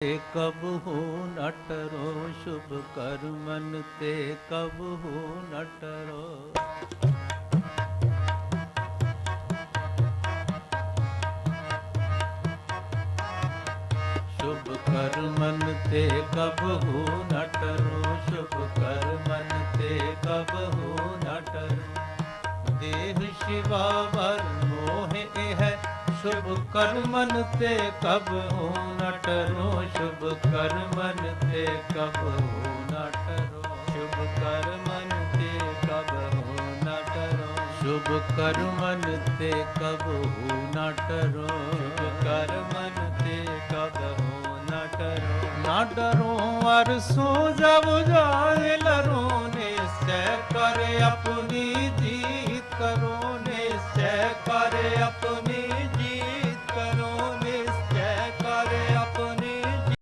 ਤੇ ਕਬਹੂ ਨ ਟਰੋ ਸ਼ੁਭ ਕਰਮਨ ਤੇ ਕਬ ਹੋ ਟਰੋ ਸ਼ੁਭ ਕਰਮਨ ਤੇ ਕਬਹੂ ਨ ਟਰੋ ਸ਼ੁਭ ਕਰਮਨ ਤੇ ਕਬ ਹੋ ਨਟਰੋ ਦੇਹ ਸ਼ਿਵਾ ਵਰ ਸ਼ੁਭ ਕਰਮਨ ਤੇ ਕਬਹੂ ਨ ਟਰੋ ਸ਼ੁਭ ਕਰਮਨ ਤੇ ਕਬਹੂ ਨ ਟਰੋ ਸ਼ੁਭ ਕਰਮਨ ਤੇ ਕਬਹੂ ਨ ਟਰੋ ਸ਼ੁਭ ਕਰਮਨ ਤੇ ਕਬਹੂ ਨ ਟਰੋ ਸ਼ੁਭ ਕਰਮਨ ਤੇ ਕਬਹੂ ਨ ਟਰੋ ਨਾ ਡਰੋ ਅਰ ਸੋ ਜਬ ਜਾਏ, ਲਰੋ ਨੇ ਸਹਿ ਕਰ ਆਪਣੀ ਜੀਤ, ਕਰੋ ਨੇ ਸਹਿ ਕਰ ਆਪਣੀ